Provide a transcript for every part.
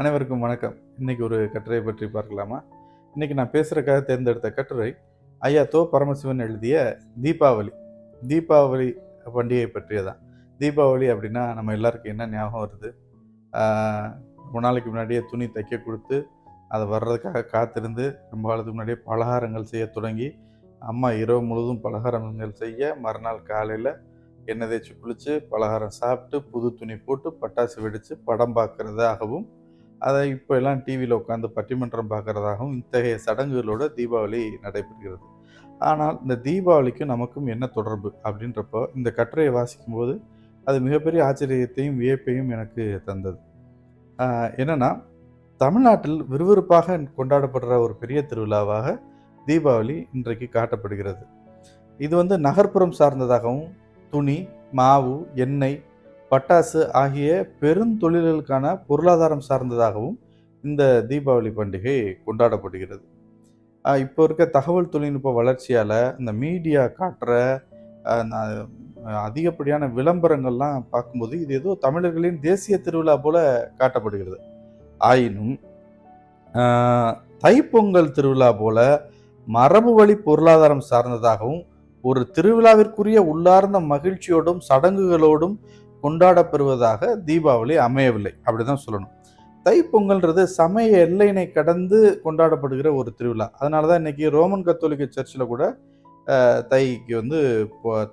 அனைவருக்கும் வணக்கம். இன்றைக்கி ஒரு கட்டுரை பற்றி பார்க்கலாமா? இன்றைக்கி நான் பேசுகிறக்காக தேர்ந்தெடுத்த கட்டுரை ஐயா தோ பரமசிவன் எழுதிய தீபாவளி. தீபாவளி பண்டிகை பற்றியதான். தீபாவளி அப்படின்னா நம்ம எல்லாருக்கும் என்ன ஞாபகம் வருது? ரொம்ப நாளைக்கு முன்னாடியே துணி தைக்க கொடுத்து அதை வர்றதுக்காக காத்திருந்து ரொம்ப காலத்துக்கு முன்னாடியே பலகாரங்கள் செய்ய தொடங்கி அம்மா இரவு முழுவதும் பலகாரங்கள் செய்ய மறுநாள் காலையில் எண்ணெய் தேய்ச்சி குளித்து பலகாரம் சாப்பிட்டு புது துணி போட்டு பட்டாசு வெடித்து படம் பார்க்குறதாகவும் அதை இப்போ எல்லாம் டிவியில் உட்காந்து பட்டிமன்றம் பார்க்குறதாகவும் இத்தகைய சடங்குகளோட தீபாவளி நடைபெறுகிறது. ஆனால் இந்த தீபாவளிக்கும் நமக்கும் என்ன தொடர்பு அப்படின்றப்போ இந்த கட்டுரையை வாசிக்கும்போது அது மிகப்பெரிய ஆச்சரியத்தையும் வியப்பையும் எனக்கு தந்தது. என்னென்னா தமிழ்நாட்டில் விறுவிறுப்பாக கொண்டாடப்படுற ஒரு பெரிய திருவிழாவாக தீபாவளி இன்றைக்கு காட்டப்படுகிறது. இது வந்து நகர்ப்புறம் சார்ந்ததாகவும் துணி மாவு எண்ணெய் பட்டாசு ஆகிய பெருந்தொழில்களுக்கான பொருளாதாரம் சார்ந்ததாகவும் இந்த தீபாவளி பண்டிகை கொண்டாடப்படுகிறது. இப்போ இருக்க தகவல் தொழில்நுட்ப வளர்ச்சியால் இந்த மீடியா காட்டுற ந- அதிகப்படியான விளம்பரங்கள்லாம் பார்க்கும்போது இது ஏதோ தமிழர்களின் தேசிய திருவிழா போல காட்டப்படுகிறது. ஆயினும் தைப்பொங்கல் திருவிழா போல மரபு வழி பொருளாதாரம் சார்ந்ததாகவும் ஒரு திருவிழாவிற்குரிய உள்ளார்ந்த மகிழ்ச்சியோடும் சடங்குகளோடும் கொண்டாடப்பெறுவதாக தீபாவளி அமையவில்லை. அப்படிதான் சொல்லணும். தைப்பொங்கல்ன்றது சமய எல்லையினை கடந்து கொண்டாடப்படுகிற ஒரு திருவிழா. அதனால தான் இன்னைக்கு ரோமன் கத்தோலிக்க சர்ச்சில் கூட தைக்கு வந்து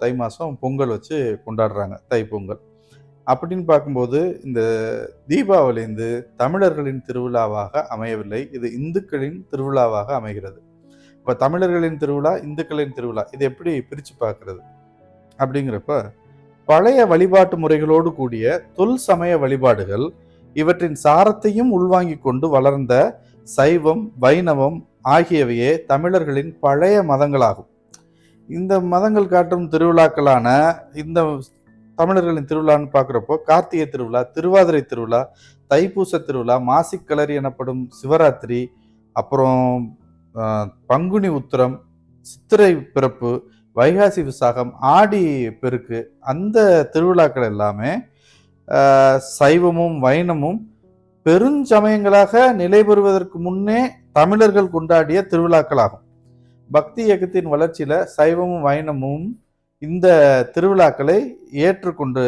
தை மாதம் பொங்கல் வச்சு கொண்டாடுறாங்க தைப்பொங்கல். அப்படின்னு பார்க்கும்போது இந்த தீபாவளி வந்து தமிழர்களின் திருவிழாவாக அமையவில்லை. இது இந்துக்களின் திருவிழாவாக அமைகிறது. இப்போ தமிழர்களின் திருவிழா இந்துக்களின் திருவிழா இது எப்படி பிரித்து பார்க்கறது? அப்படிங்கிறப்ப பழைய வழிபாட்டு முறைகளோடு கூடிய தொல் சமய வழிபாடுகள் இவற்றின் சாரத்தையும் உள்வாங்கிக் கொண்டு வளர்ந்த சைவம் வைணவம் ஆகியவையே தமிழர்களின் பழைய மதங்களாகும். இந்த மதங்கள் காட்டும் திருவிழாக்களான இந்த தமிழர்களின் திருவிழான்னு பார்க்குறப்போ கார்த்திகை திருவிழா திருவாதிரை திருவிழா தைப்பூச திருவிழா மாசிக்கலரி எனப்படும் சிவராத்திரி அப்புறம் பங்குனி உத்திரம் சித்திரை பிறப்பு வைகாசி விசாகம் ஆடி பெருக்கு அந்த திருவிழாக்கள் எல்லாமே சைவமும் வைணமும் பெருஞ்சமயங்களாக நிலை பெறுவதற்கு முன்னே தமிழர்கள் கொண்டாடிய திருவிழாக்களாகும். பக்தி இயக்கத்தின் வளர்ச்சியில் சைவமும் வைணமும் இந்த திருவிழாக்களை ஏற்றுக்கொண்டு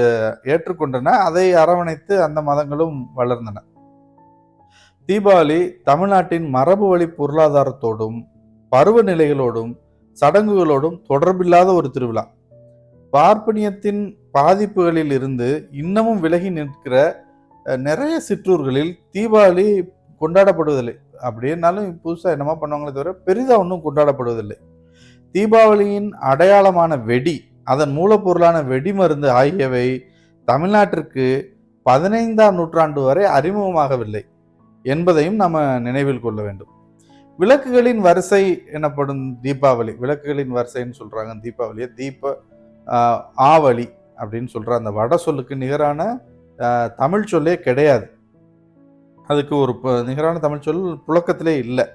ஏற்றுக்கொண்டன. அதை அரவணைத்து அந்த மதங்களும் வளர்ந்தன. தீபாவளி தமிழ்நாட்டின் மரபு வழி பொருளாதாரத்தோடும் பருவநிலைகளோடும் சடங்குகளோடும் தொடர்பில்லாத ஒரு திருவிழா. பார்ப்பனியத்தின் பாதிப்புகளில் இருந்து இன்னமும் விலகி நிற்கிற நிறைய சிற்றூர்களில் தீபாவளி கொண்டாடப்படுவதில்லை. அப்படின்னாலும் புதுசாக என்னமா பண்ணுவாங்களே தவிர பெரிதாக ஒன்றும் கொண்டாடப்படுவதில்லை. தீபாவளியின் அடையாளமான வெடி அதன் மூலப்பொருளான வெடிமருந்து ஆகியவை தமிழ்நாட்டிற்கு பதினைந்தாம் நூற்றாண்டு வரை அறிமுகமாகவில்லை என்பதையும் நம்ம நினைவில் கொள்ள வேண்டும். விளக்குகளின் வரிசை எனப்படும் தீபாவளி விளக்குகளின் வரிசைன்னு சொல்கிறாங்க தீபாவளியை தீப ஆவளி ஆவலி அப்படின்னு சொல்கிற அந்த வட சொல்லுக்கு நிகரான தமிழ் சொல்லே கிடையாது. அதுக்கு ஒரு ப- நிகரான தமிழ் சொல் புழக்கத்திலே இல்லை.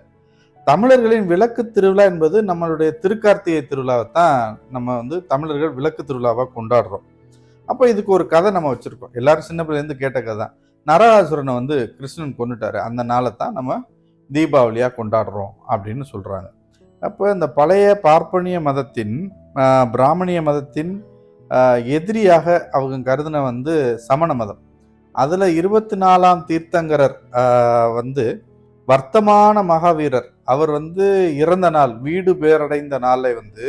தமிழர்களின் விளக்கு திருவிழா என்பது நம்மளுடைய திருக்கார்த்திகை திருவிழாவை தான் நம்ம வந்து தமிழர்கள் விளக்கு திருவிழாவாக கொண்டாடுறோம். அப்போ இதுக்கு ஒரு கதை நம்ம வச்சுருக்கோம். எல்லாரும் சின்ன பிள்ளைலேருந்து கேட்ட கதை தான். நரகாசுரனை வந்து கிருஷ்ணன் கொண்டுட்டாரு அந்த நாளை தான் நம்ம தீபாவளியாக கொண்டாடுறோம் அப்படின்னு சொல்கிறாங்க அப்போ இந்த பழைய பார்ப்பனிய மதத்தின் பிராமணிய மதத்தின் எதிரியாக அவங்க கருதின வந்து சமண மதம். அதில் இருபத்தி நாலாம் தீர்த்தங்கரர் வந்து வர்த்தமான மகாவீரர். அவர் வந்து இறந்த நாள் வீடு பேரடைந்த நாளை வந்து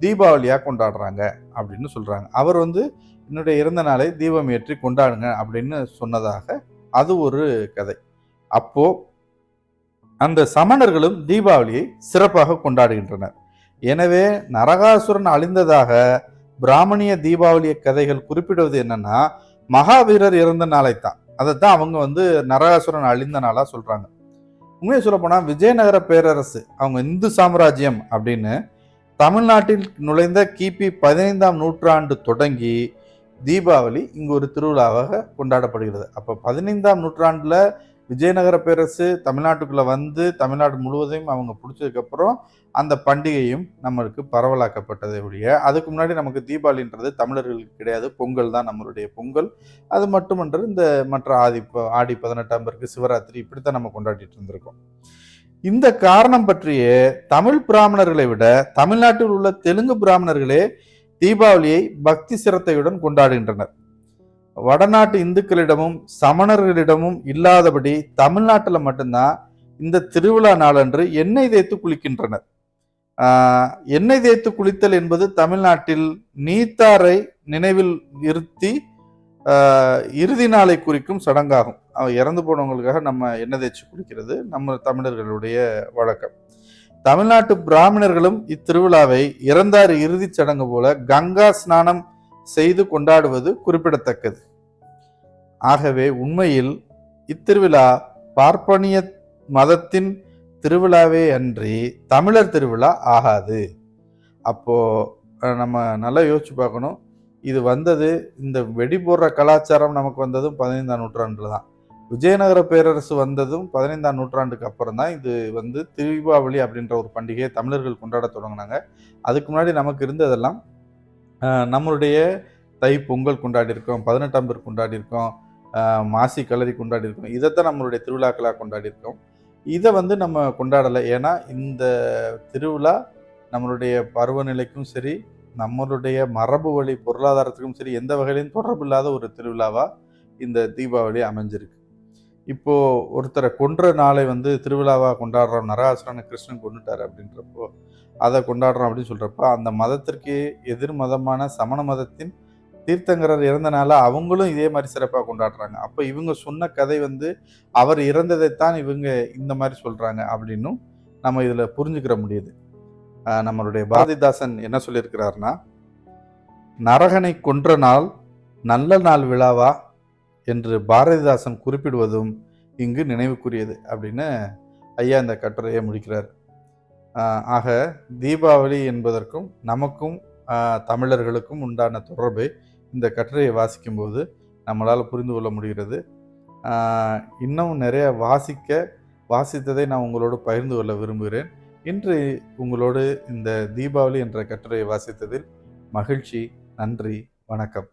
தீபாவளியாக கொண்டாடுறாங்க அப்படின்னு சொல்கிறாங்க அவர் வந்து என்னுடைய இறந்த நாளை தீபம் ஏற்றி கொண்டாடுங்க அப்படின்னு சொன்னதாக அது ஒரு கதை. அப்போது அந்த சமணர்களும் தீபாவளியை சிறப்பாக கொண்டாடுகின்றனர். எனவே நரகாசுரன் அழிந்ததாக பிராமணிய தீபாவளிய கதைகள் குறிப்பிடுவது என்னன்னா மகாவீரர் இறந்த நாளைத்தான். அதைத்தான் அவங்க வந்து நரகாசுரன் அழிந்த நாளா சொல்றாங்க. உண்மையை சொல்ல போனா விஜயநகர பேரரசு அவங்க இந்து சாம்ராஜ்யம் அப்படின்னு தமிழ்நாட்டில் நுழைந்த கிபி பதினைந்தாம் நூற்றாண்டு தொடங்கி தீபாவளி இங்கு ஒரு திருவிழாவாக கொண்டாடப்படுகிறது. அப்போ பதினைந்தாம் நூற்றாண்டில் விஜயநகர பேரரசு தமிழ்நாட்டுக்குள்ளே வந்து தமிழ்நாடு முழுவதையும் அவங்க பிடிச்சதுக்கப்புறம் அந்த பண்டிகையும் நம்மளுக்கு பரவலாக்கப்பட்டதை ஒழிய அதுக்கு முன்னாடி நமக்கு தீபாவளின்றது தமிழர்களுக்கு கிடையாது. பொங்கல் தான் நம்மளுடைய பொங்கல். அது மட்டுமன்று இந்த மற்ற ஆதி ப- ஆடி பதினெட்டாம் பேருக்கு சிவராத்திரி இப்படித்தான் நம்ம கொண்டாடிட்டு இருந்திருக்கோம். இந்த காரணம் பற்றிய தமிழ் பிராமணர்களை விட தமிழ்நாட்டில் உள்ள தெலுங்கு பிராமணர்களே தீபாவளியை பக்தி சிரத்தையுடன் கொண்டாடுகின்றனர். வடநாட்டு இந்துக்களிடமும் சமணர்களிடமும் இல்லாதபடி தமிழ்நாட்டில் மட்டும்தான் இந்த திருவிழா நாளன்று எண்ணெய் தேய்த்து குளிக்கின்றனர். எண்ணெய் தேய்த்து குளித்தல் என்பது தமிழ்நாட்டில் நீத்தாரை நினைவில் இருத்தி இறுதி நாளை குறிக்கும் சடங்காகும். இறந்து போனவங்களுக்காக நம்ம எண்ணெய் தேய்ச்சி குளிக்கிறது நம்ம தமிழர்களுடைய வழக்கம். தமிழ்நாட்டு பிராமணர்களும் இத்திருவிழாவை இறந்தார் இறுதிச் சடங்கு போல கங்கா ஸ்நானம் செய்து கொண்டாடுவது குறிப்பிடத்தக்கது. ஆகவே உண்மையில் இத்திருவிழா பார்ப்பனிய மதத்தின் திருவிழாவே அன்றி தமிழர் திருவிழா ஆகாது. அப்போ நம்ம நல்லா யோசிச்சு பார்க்கணும். இது வந்தது இந்த வெடி போடுற கலாச்சாரம் நமக்கு வந்ததும் பதினைந்தாம் நூற்றாண்டுல தான். விஜயநகர பேரரசு வந்ததும் பதினைந்தாம் நூற்றாண்டுக்கு அப்புறம் தான் இது வந்து தீபாவளி அப்படின்ற ஒரு பண்டிகையை தமிழர்கள் கொண்டாட தொடங்கினாங்க. அதுக்கு முன்னாடி நமக்கு இருந்ததெல்லாம் நம்மளுடைய தை பொங்கல் கொண்டாடி இருக்கோம் பதினெட்டாம் பேர் கொண்டாடி இருக்கோம் மாசி கலரி கொண்டாடி இருக்கோம் இதைத்தான் நம்மளுடைய திருவிழாக்களாக கொண்டாடி இருக்கோம் இதை வந்து நம்ம கொண்டாடலை. ஏன்னா இந்த திருவிழா நம்மளுடைய பருவநிலைக்கும் சரி நம்மளுடைய மரபு வழி பொருளாதாரத்துக்கும் சரி எந்த வகையிலும் தொடர்பு இல்லாத ஒரு திருவிழாவாக இந்த தீபாவளி அமைஞ்சிருக்கு. இப்போது ஒருத்தரை கொன்ற நாளை வந்து திருவிழாவாக கொண்டாடுறோம் நரகாசுரனை கிருஷ்ணன் கொண்டுட்டாரு அப்படின்றப்போ அதை கொண்டாடுறோம் அப்படின்னு சொல்கிறப்ப அந்த மதத்திற்கு எதிர் மதமான சமண மதத்தின் தீர்த்தங்கரர் இறந்தனால அவங்களும் இதே மாதிரி சிறப்பாக கொண்டாடுறாங்க. அப்போ இவங்க சொன்ன கதை வந்து அவர் இறந்ததைத்தான் இவங்க இந்த மாதிரி சொல்கிறாங்க அப்படின்னும் நம்ம இதில் புரிஞ்சுக்கிற முடியுது. நம்மளுடைய பாரதிதாசன் என்ன சொல்லியிருக்கிறாருன்னா நரகனை கொன்ற நாள் நல்ல நாள் விழாவா? என்று பாரதிதாசன் குறிப்பிடுவதும் இங்கு நினைவுக்குரியது அப்படின்னு ஐயா இந்த கட்டுரையை முடிக்கிறார். ஆக தீபாவளி என்பதற்கும் நமக்கும் தமிழர்களுக்கும் உண்டான தொடர்பை இந்த கட்டுரையை வாசிக்கும்போது நம்மளால் புரிந்து கொள்ள முடிகிறது. இன்னும் நிறைய வாசிக்க வாசித்ததை நான் உங்களோடு பகிர்ந்து கொள்ள விரும்புகிறேன். இன்று உங்களோடு இந்த தீபாவளி என்ற கட்டுரையை வாசித்ததில் மகிழ்ச்சி நன்றி வணக்கம்.